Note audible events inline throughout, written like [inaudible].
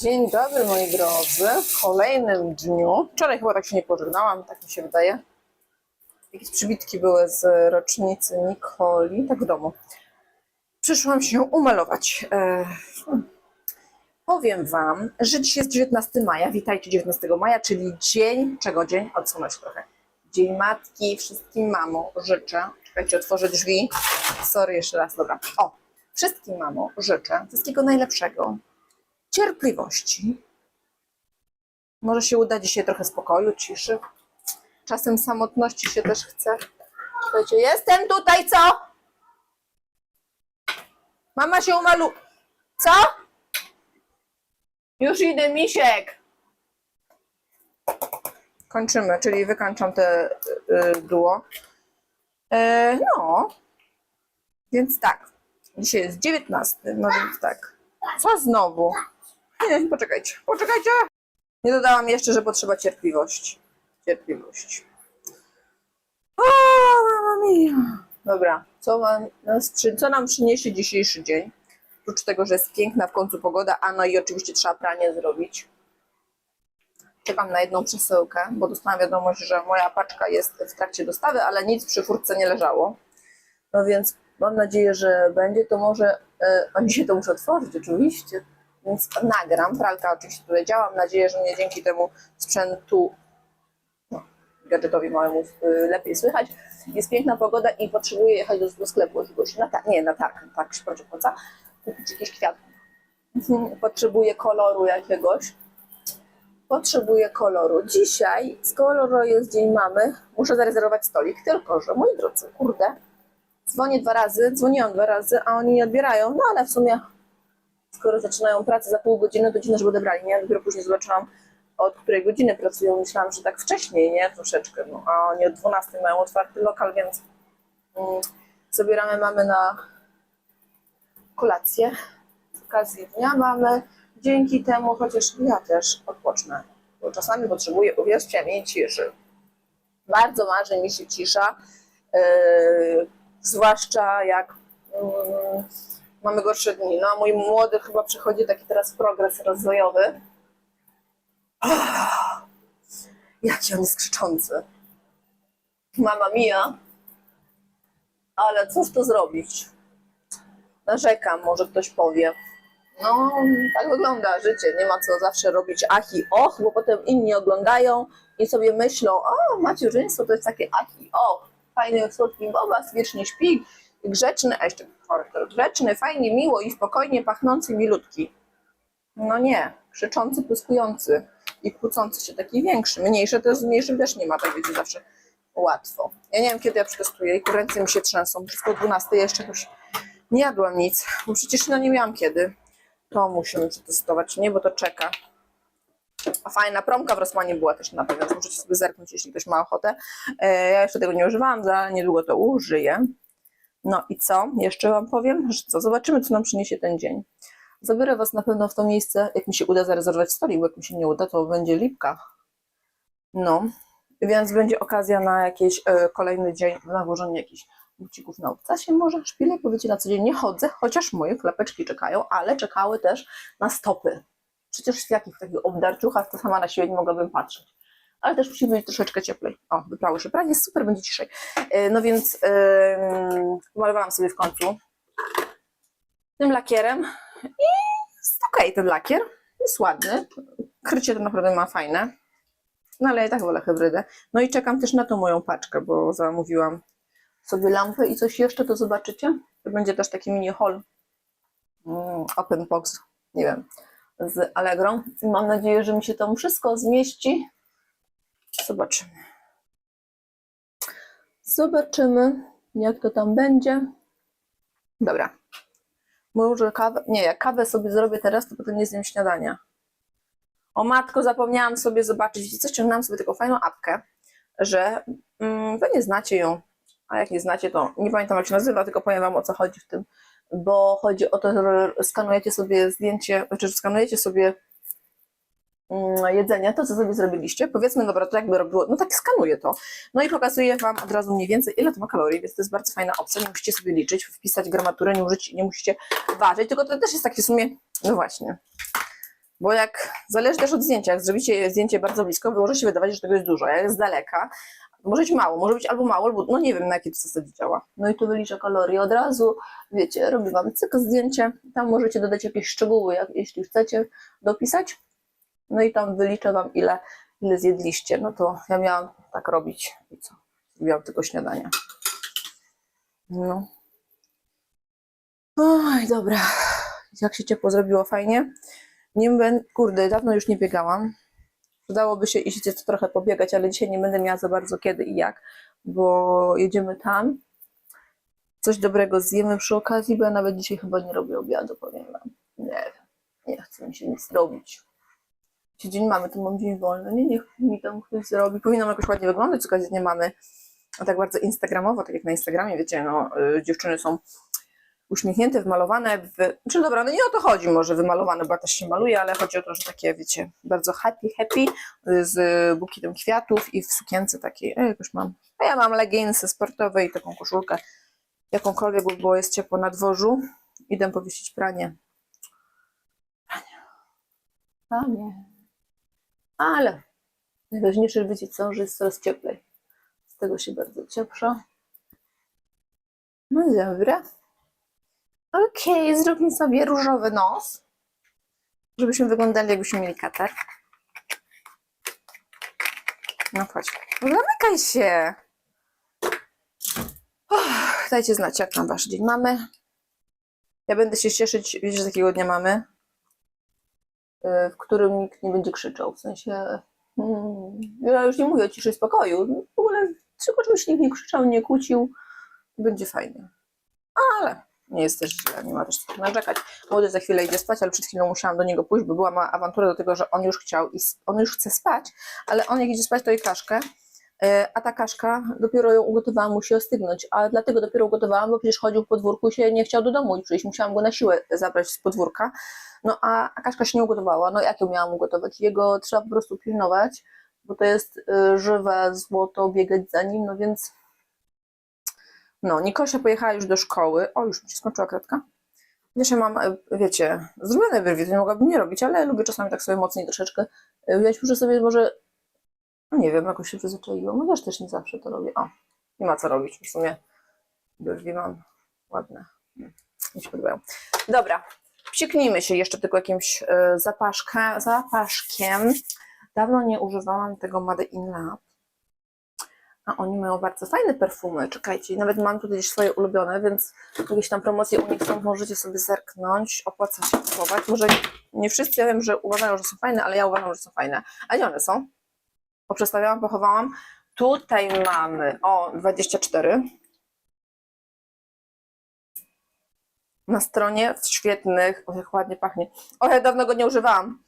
Dzień dobry moi drodzy, w kolejnym dniu. Wczoraj chyba tak się nie pożegnałam, tak mi się wydaje. Jakieś przybitki były z rocznicy Nikoli, tak w domu. Przyszłam się umalować. E. Powiem Wam, że dzisiaj jest 19 maja, witajcie 19 maja, czyli dzień, czego dzień? Odsunąć trochę. Dzień Matki, wszystkim mamom życzę. Czekajcie, otworzę drzwi. Sorry, jeszcze raz, dobra. O, wszystkim mamom życzę wszystkiego najlepszego, cierpliwości. Może się uda dzisiaj trochę spokoju, ciszy. Czasem samotności się też chce. Słuchajcie, jestem tutaj, co? Mama się umalu... Co? Już idę, misiek. Kończymy, czyli wykończam te y, duo. E, no, więc tak. Dzisiaj jest 19, no więc tak. Co znowu? Nie, poczekajcie, poczekajcie. Nie dodałam jeszcze, że potrzeba cierpliwości. Cierpliwość. O, mama mia. Dobra, co, mam, co nam przyniesie dzisiejszy dzień? Oprócz tego, że jest piękna w końcu pogoda, a no i oczywiście trzeba pranie zrobić. Czekam na jedną przesyłkę, bo dostałam wiadomość, że moja paczka jest w trakcie dostawy, ale nic przy furtce nie leżało. No więc mam nadzieję, że będzie to może. E, a dzisiaj to muszę otworzyć, oczywiście. Więc nagram. Pralka oczywiście tutaj działa. Mam nadzieję, że mnie dzięki temu sprzętu, no, gadżetowi małemu y, lepiej słychać. Jest piękna pogoda i potrzebuję jechać do, sklepu jakiegoś, na nie, na tak, tak, proszę końca, kupić jakieś kwiatki. Mhm, [laughs] Potrzebuję koloru jakiegoś. Potrzebuję koloru. Dzisiaj, skoro jest Dzień Mamy, muszę zarezerwować stolik, tylko że, moi drodzy, kurde, dzwonię dwa razy, dzwoniłam dwa razy, a oni nie odbierają, no ale w sumie skoro zaczynają pracę za pół godziny, to dziwne, żeby odebrali, nie? Dopiero później zobaczyłam, od której godziny pracują, myślałam, że tak wcześniej, nie? Troszeczkę, no, a oni od 12 mają otwarty lokal, więc mm, zabieramy mamy na kolację z okazji Dnia Mamy. Dzięki temu, chociaż ja też odpocznę, bo czasami potrzebuję, uwierzcie mi, ciszy. Bardzo marzy mi się cisza, yy, zwłaszcza jak mm, mamy gorsze dni. No a mój młody chyba przechodzi taki teraz progres rozwojowy. Ah, jaki on jest krzyczący. Mama mia. Ale cóż to zrobić? Narzekam, może ktoś powie. No, tak wygląda życie. Nie ma co zawsze robić ach i och, bo potem inni oglądają i sobie myślą, o, macierzyństwo to jest takie ach i och. Fajny, słodki bobas, wiecznie śpi, grzeczny, a jeszcze charakter grzeczny, fajnie, miło i spokojnie pachnący, milutki. No nie, krzyczący, pyskujący i kłócący się, taki większy. Mniejszy to z mniejszym też nie ma, tak wiecie, zawsze łatwo. Ja nie wiem, kiedy ja przetestuję i ręce mi się trzęsą. Wszystko o 12 jeszcze jakoś nie jadłam nic, bo przecież no nie miałam kiedy. To musimy przetestować, nie, bo to czeka. A fajna promka w Rosmanie była też na pewno, możecie sobie zerknąć, jeśli ktoś ma ochotę. E, Ja jeszcze tego nie używałam, za niedługo to użyję. No i co? Jeszcze Wam powiem, że co? Zobaczymy, co nam przyniesie ten dzień. Zabiorę Was na pewno w to miejsce, jak mi się uda zarezerwować stolik, bo jak mi się nie uda, to będzie lipka. No, więc będzie okazja na jakiś e, kolejny dzień, na włożenie jakichś bucików na obcasie może, szpilek, bo wiecie, na co dzień nie chodzę, chociaż moje klapeczki czekają, ale czekały też na stopy. Przecież w jakich takich obdarciuchach to sama na siebie nie mogłabym patrzeć. Ale też musi być troszeczkę cieplej. O, wyprały się pranie, super, będzie ciszej. E, No więc yy, malowałam sobie w końcu tym lakierem i jest okej ten lakier, jest ładny. Krycie to naprawdę ma fajne. No ale ja tak wolę hybrydę. No i czekam też na tą moją paczkę, bo zamówiłam sobie lampy i coś jeszcze, to zobaczycie. To będzie też taki mini haul. Mm, open box, nie wiem, z Allegro. I mam nadzieję, że mi się tam wszystko zmieści. Zobaczymy. Zobaczymy, jak to tam będzie. Dobra. Może kawę. Nie, jak kawę sobie zrobię teraz, to potem nie zjem śniadania. O matko, zapomniałam sobie zobaczyć. Co, ściągnęłam sobie taką fajną apkę, że mm, wy nie znacie ją, a jak nie znacie, to nie pamiętam jak się nazywa, tylko powiem wam o co chodzi w tym, bo chodzi o to, że skanujecie sobie zdjęcie, znaczy skanujecie sobie mm, jedzenie, to co sobie zrobiliście, powiedzmy, dobra, to jakby robiło, no tak skanuję to, no i pokazuję wam od razu mniej więcej, ile to ma kalorii, więc to jest bardzo fajna opcja, nie musicie sobie liczyć, wpisać gramaturę, nie, użyć, nie musicie ważyć, tylko to też jest takie w sumie, no właśnie, Bo jak, zależy też od zdjęcia, jak zrobicie zdjęcie bardzo blisko, może się wydawać, że tego jest dużo, jak z daleka, może być mało, może być albo mało, albo no nie wiem na jakiej to zasadzie działa. No i tu wylicza kalorie od razu, wiecie, robi wam cyk zdjęcie, tam możecie dodać jakieś szczegóły, jak, jeśli chcecie dopisać, no i tam wyliczę wam ile, ile zjedliście, no to ja miałam tak robić i co, zrobiłam tylko śniadanie. No. Oj, dobra. Jak się ciepło zrobiło, fajnie. Nie będę, kurde, dawno już nie biegałam. Przydałoby się iść gdzieś trochę pobiegać, ale dzisiaj nie będę miała za bardzo kiedy i jak, bo jedziemy tam. Coś dobrego zjemy przy okazji, bo ja nawet dzisiaj chyba nie robię obiadu, powiem wam. Nie nie chce mi się nic robić. Dzisiaj dzień mamy, to mam dzień wolny. Nie, niech mi tam ktoś zrobi. Powinnam jakoś ładnie wyglądać, okazji nie mamy. A tak bardzo instagramowo, tak jak na Instagramie, wiecie, no, y, dziewczyny są uśmiechnięte, wymalowane. W... Czy dobra, no nie o to chodzi, może wymalowane, bo ja też się maluje, ale chodzi o to, że takie, wiecie, bardzo happy, happy, y, z bukietem kwiatów i w sukience takiej, e, jakoś mam. A ja mam leginsy sportowe i taką koszulkę, jakąkolwiek, bo jest ciepło na dworzu. Idę powiesić pranie. Pranie. Pranie. Ale najważniejsze, że wiecie co, że jest coraz cieplej. Z tego się bardzo cieszę. No dobra. Okej, zróbmy sobie różowy nos, żebyśmy wyglądali jakbyśmy mieli katar. No chodź. Zamykaj się. Uff, dajcie znać, jak nam wasz dzień mamy. Ja będę się cieszyć, wiecie, że takiego dnia mamy, w którym nikt nie będzie krzyczał. W sensie, mm, ja już nie mówię o ciszy i spokoju. W ogóle tylko, żebyś nikt nie krzyczał, nie kłócił. Będzie fajnie. Ale nie jest też źle, nie ma też co narzekać. Młody za chwilę idzie spać, ale przed chwilą musiałam do niego pójść, bo była mała awantura do tego, że on już chciał i on już chce spać, ale on jak idzie spać, to je kaszkę, e, a ta kaszka, dopiero ją ugotowałam, musi ostygnąć, a dlatego dopiero ugotowałam, bo przecież chodził w podwórku i się nie chciał do domu i przyjść, musiałam go na siłę zabrać z podwórka, no a, a kaszka się nie ugotowała, no jak ją miałam ugotować? Jego trzeba po prostu pilnować, bo to jest y, żywe złoto, biegać za nim, no więc no, Nikosia pojechała już do szkoły. O, już mi się skończyła kratka. Ja mam, e, wiecie, zrobione brwi, to nie mogłabym nie robić, ale lubię czasami tak sobie mocniej troszeczkę e, wziąć. Muszę sobie może, no nie wiem, jakoś się przyzwyczaiłam. No też też nie zawsze to robię. O, nie ma co robić. W sumie brwi mam ładne. Mm, Mi się podobają. Dobra, psiknijmy się jeszcze tylko jakimś e, zapaszkę, zapaszkiem. Dawno nie używałam tego Made in Lab. A oni mają bardzo fajne perfumy. Czekajcie, nawet mam tutaj gdzieś swoje ulubione, więc jakieś tam promocje u nich są, możecie sobie zerknąć. Opłaca się kupować. Może nie wszyscy, ja wiem, że uważają, że są fajne, ale ja uważam, że są fajne. A gdzie one są? Poprzestawiałam, pochowałam. Tutaj mamy, o, 24. Na stronie w świetnych, o jak ładnie pachnie. O, ja dawno go nie używałam,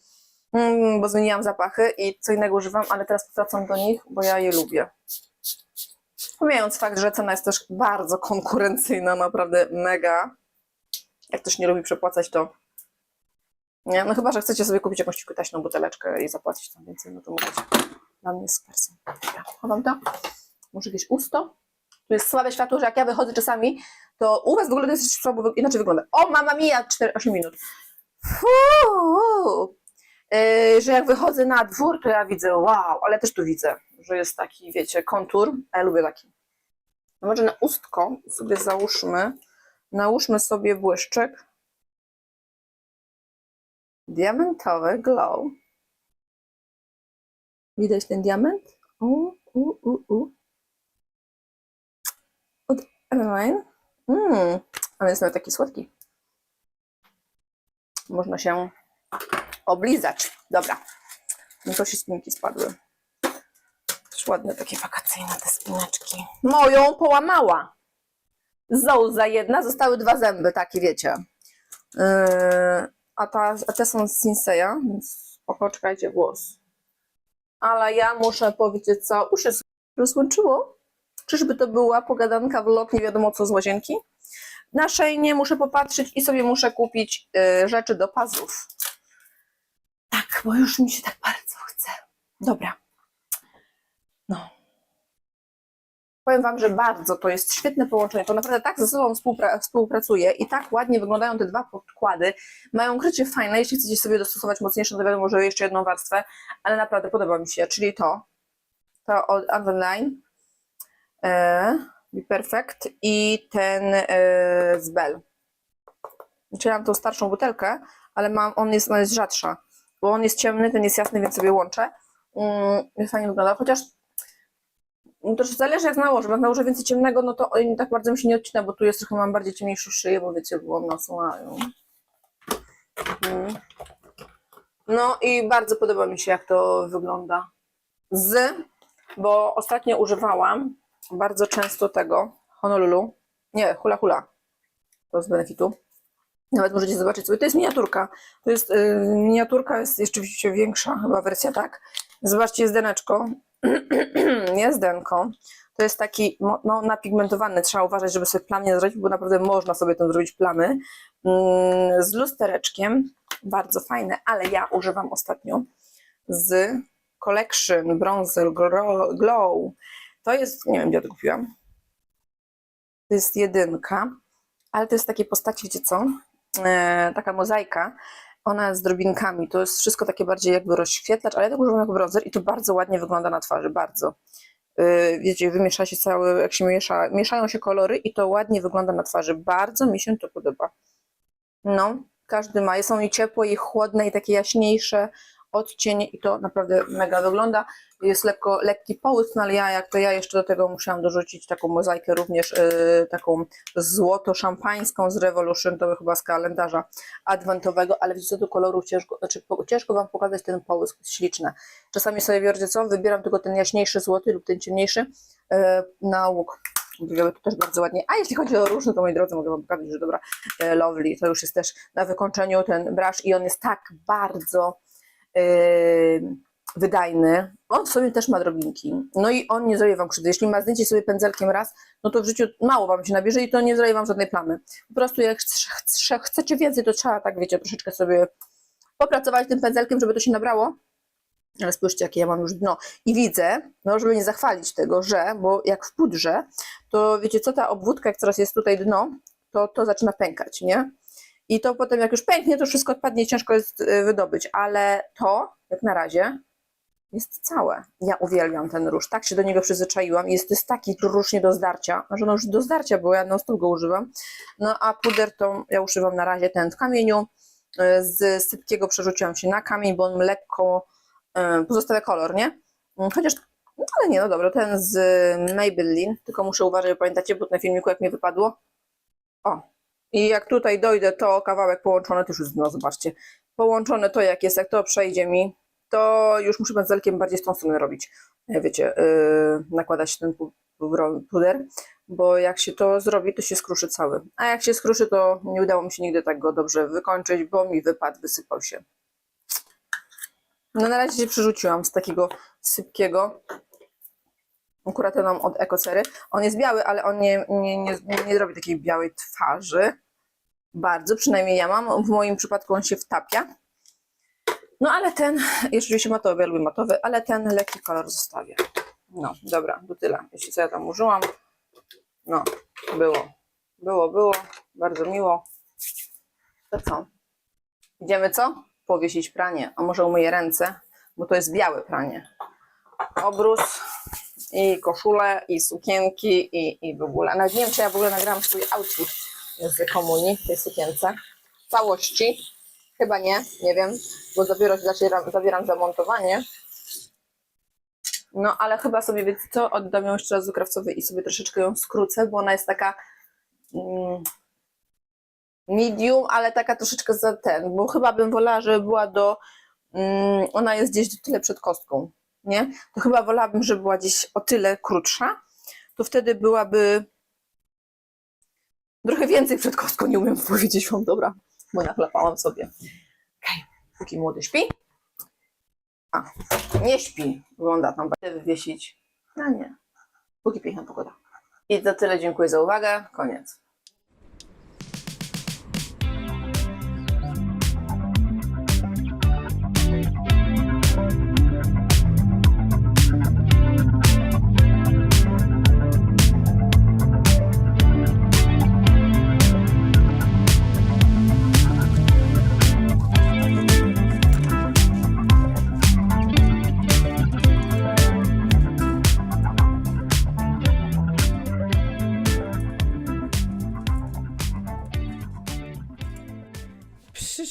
mm, bo zmieniłam zapachy i co innego używam, ale teraz wracam do nich, bo ja je lubię. Pomijając fakt, że cena jest też bardzo konkurencyjna, naprawdę mega. Jak ktoś nie lubi przepłacać, to nie, no chyba, że chcecie sobie kupić jakąś taśną buteleczkę i zapłacić tam więcej, no to możecie. Dla mnie super są. Dobra, chowam to. Może jakieś usto. Tu jest słabe światło, że jak ja wychodzę czasami, to u was w ogóle to jest słabo, inaczej wygląda. O, mama mia, 4, 8 minut. Fuu. Yy, że jak wychodzę na dwór, to ja widzę wow, ale też tu widzę, że jest taki, wiecie, kontur, a ja lubię taki. No może na ustko sobie załóżmy, nałóżmy sobie błyszczyk diamentowy glow. Widać ten diament? U, u, u, u. Od Eveline. Mmm, on jest nawet taki słodki. Można się oblizać. Dobra. No to się spinki spadły. Też ładne takie wakacyjne te spineczki. Moją połamała. Zouza jedna, zostały dwa zęby, takie wiecie. Yy, a, ta, a te są z Sinseya, więc poczekajcie włos. Ale ja muszę powiedzieć co, się rozłączyło. Czyżby to była pogadanka, vlog, nie wiadomo co z łazienki? Na szejnie muszę popatrzeć i sobie muszę kupić yy, rzeczy do pazów. Tak, bo już mi się tak bardzo chce. Dobra. No. powiem Wam, że bardzo to jest świetne połączenie. To naprawdę tak ze sobą współpra współpracuje i tak ładnie wyglądają te dwa podkłady. Mają krycie fajne, jeśli chcecie sobie dostosować mocniejsze, to wiadomo, że jeszcze jedną warstwę, ale naprawdę podoba mi się, czyli to, to od Avenline, e, Be Perfect i ten e, z Bell. Znaczy ja mam tą starszą butelkę, ale mam, on jest, ona jest rzadsza, bo on jest ciemny, ten jest jasny, więc sobie łączę. Mm, fajnie wygląda, chociaż no to zależy jak nałożę, jak nałożę więcej ciemnego, no to tak bardzo mi się nie odcina, bo tu jest trochę, mam bardziej ciemniejszą szyję, bo wiecie, było nasuwają. Mm. No i bardzo podoba mi się jak to wygląda. Z, bo ostatnio używałam bardzo często tego Honolulu, nie, hula hula, to z benefitu. Nawet możecie zobaczyć sobie, to jest miniaturka. To jest, yy, miniaturka jest jeszcze oczywiście większa, chyba wersja tak. Zobaczcie, jest deneczko. [clears throat] jest denko. To jest taki no, napigmentowany, trzeba uważać, żeby sobie plam nie zrobić, bo naprawdę można sobie tym zrobić plamy. Mm, z lustereczkiem, bardzo fajne, ale ja używam ostatnio z Collection Bronzer Glow. To jest, nie wiem gdzie to kupiłam. To jest jedynka, ale to jest takiej postaci, wiecie co? E, taka mozaika. Ona z drobinkami. To jest wszystko takie bardziej jakby rozświetlacz, ale ja tego używam jako bronzer i to bardzo ładnie wygląda na twarzy, bardzo. E, wiecie, wymiesza się cały, jak się miesza, mieszają się kolory i to ładnie wygląda na twarzy. Bardzo mi się to podoba. No, każdy ma. Są i ciepłe, i chłodne, i takie jaśniejsze odcienie i to naprawdę mega wygląda. Jest lekko, lekki połysk, ja jak to ja jeszcze do tego musiałam dorzucić taką mozaikę również yy, taką złoto-szampańską z Revolution, to chyba z kalendarza adwentowego, ale co do koloru ciężko, znaczy ciężko Wam pokazać ten połysk, śliczne. Czasami sobie wiecie co, wybieram tylko ten jaśniejszy złoty lub ten ciemniejszy yy, na łuk. Wygląda to też bardzo ładnie. A jeśli chodzi o różne, to moi drodzy, mogę Wam pokazać, że dobra, e, Lovely, to już jest też na wykończeniu ten brush i on jest tak bardzo wydajny. On w sobie też ma drobinki. No i on nie zrobi Wam krzywdy. Jeśli ma zdjęcie sobie pędzelkiem raz, no to w życiu mało Wam się nabierze i to nie zrobi Wam żadnej plamy. Po prostu jak chce- chce- chcecie więcej, to trzeba tak, wiecie, troszeczkę sobie popracować tym pędzelkiem, żeby to się nabrało. Ale spójrzcie, jakie ja mam już dno. I widzę, no żeby nie zachwalić tego, że, bo jak w pudrze, to wiecie co, ta obwódka, jak coraz jest tutaj dno, to to zaczyna pękać, nie? I to potem jak już pęknie, to wszystko odpadnie ciężko jest y, wydobyć, ale to, jak na razie, jest całe. Ja uwielbiam ten róż, tak się do niego przyzwyczaiłam. Jest jest taki róż nie do zdarcia, że no już do zdarcia, bo ja non stop go używam. No a puder to ja używam na razie ten w kamieniu. Y, Z sypkiego przerzuciłam się na kamień, bo on lekko y, pozostawia kolor, nie? Y, Chociaż, no ale nie, no dobra, ten z Maybelline, tylko muszę uważać, bo pamiętacie, bo na filmiku jak mi wypadło? O, i jak tutaj dojdę, to kawałek połączony, to już jest dno, zobaczcie. Połączone to jak jest, jak to przejdzie mi, to już muszę pędzelkiem bardziej z tą stronę robić. E, Wiecie, yy, nakładać ten pu- pu- puder, bo jak się to zrobi, to się skruszy cały. A jak się skruszy, to nie udało mi się nigdy tak go dobrze wykończyć, bo mi wypadł, wysypał się. No na razie się przerzuciłam z takiego sypkiego. Mam od Ekocery. On jest biały, ale on nie, nie, nie, nie robi takiej białej twarzy. Bardzo, przynajmniej ja mam. W moim przypadku on się wtapia. No ale ten, jeszcze oczywiście matowy, ja lubię matowy, ale ten lekki kolor zostawię. No, dobra, to tyle. Jeśli co ja tam użyłam. No, było. Było, było. Bardzo miło. To co? Idziemy co? Powiesić pranie. A może umyję ręce, bo to jest białe pranie. Obrus i koszule, i sukienki, i, i w ogóle. Nawet nie wiem, czy ja w ogóle nagrałam swój outfit z komunii w tej sukience. W całości. Chyba nie, nie wiem, bo dopiero zabieram, zabieram zamontowanie. No, ale chyba sobie, wiecie co, oddam ją jeszcze raz do krawcowej i sobie troszeczkę ją skrócę, bo ona jest taka mm, medium, ale taka troszeczkę za ten, bo chyba bym wolała, żeby była do, mm, ona jest gdzieś do tyle przed kostką, nie? To chyba wolałabym, żeby była gdzieś o tyle krótsza, to wtedy byłaby trochę więcej przed kostką, nie umiem powiedzieć wam, dobra, bo nachlapałam sobie. Okej, póki młody śpi. A, nie śpi, wygląda tam, będę wywiesić. No nie, póki piękna pogoda. I to tyle, dziękuję za uwagę, koniec.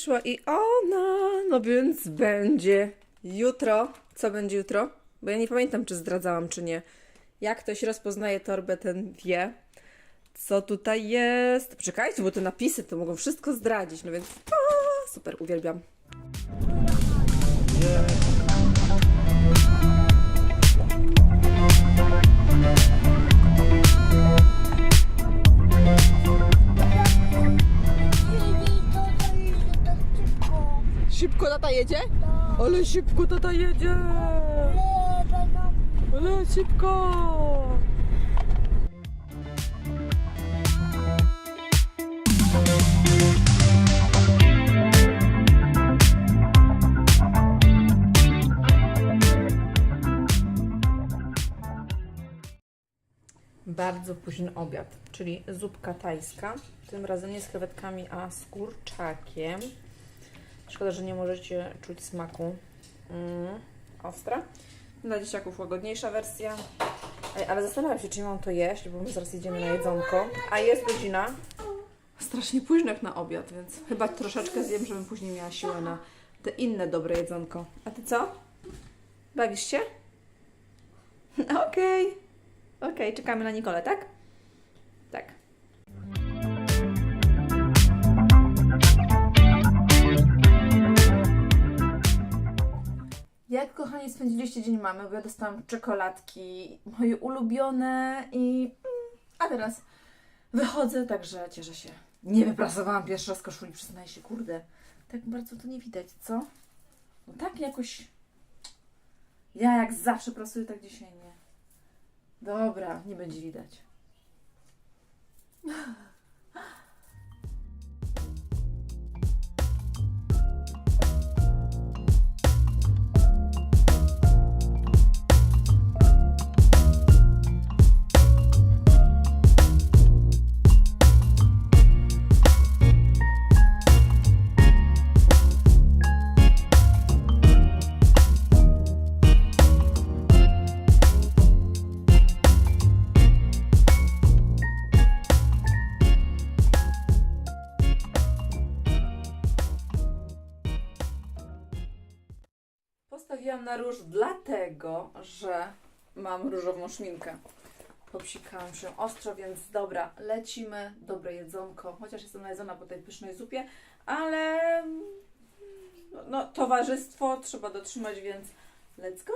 Przyszła i ona, no więc będzie jutro. Co będzie jutro? Bo ja nie pamiętam, czy zdradzałam, czy nie. Jak ktoś rozpoznaje torbę, ten wie, co tutaj jest. Czekajcie, bo te napisy to mogą wszystko zdradzić, no więc super, uwielbiam. Szybko tata jedzie? Ale szybko tata jedzie! Ale szybko! Bardzo późny obiad, czyli zupka tajska. Tym razem nie z krewetkami, a z kurczakiem. Szkoda, że nie możecie czuć smaku. Mm, ostra. Dla dzieciaków łagodniejsza wersja. Ej, ale zastanawiam się, czy mam to jeść, bo my zaraz idziemy na jedzonko. A jest godzina. Strasznie późno jak na obiad, więc chyba troszeczkę zjem, żebym później miała siłę na te inne dobre jedzonko. A ty co? Bawisz się? [laughs] Okej. Okej, czekamy na Nikolę? Tak. Jak kochani spędziliście dzień mamy, bo ja dostałam czekoladki, moje ulubione i... mm, A teraz wychodzę, także cieszę się. Nie wyprasowałam pierwszy raz koszuli, przyznaję się, kurde. Tak bardzo to nie widać, co? No tak jakoś... Ja jak zawsze prasuję, tak dzisiaj nie. Dobra, nie będzie widać. Dlatego, że mam różową szminkę. Popsikałam się ostro, więc dobra, lecimy, dobre jedzonko. Chociaż jestem najedzona po tej pysznej zupie, ale no, no, towarzystwo trzeba dotrzymać, więc let's go!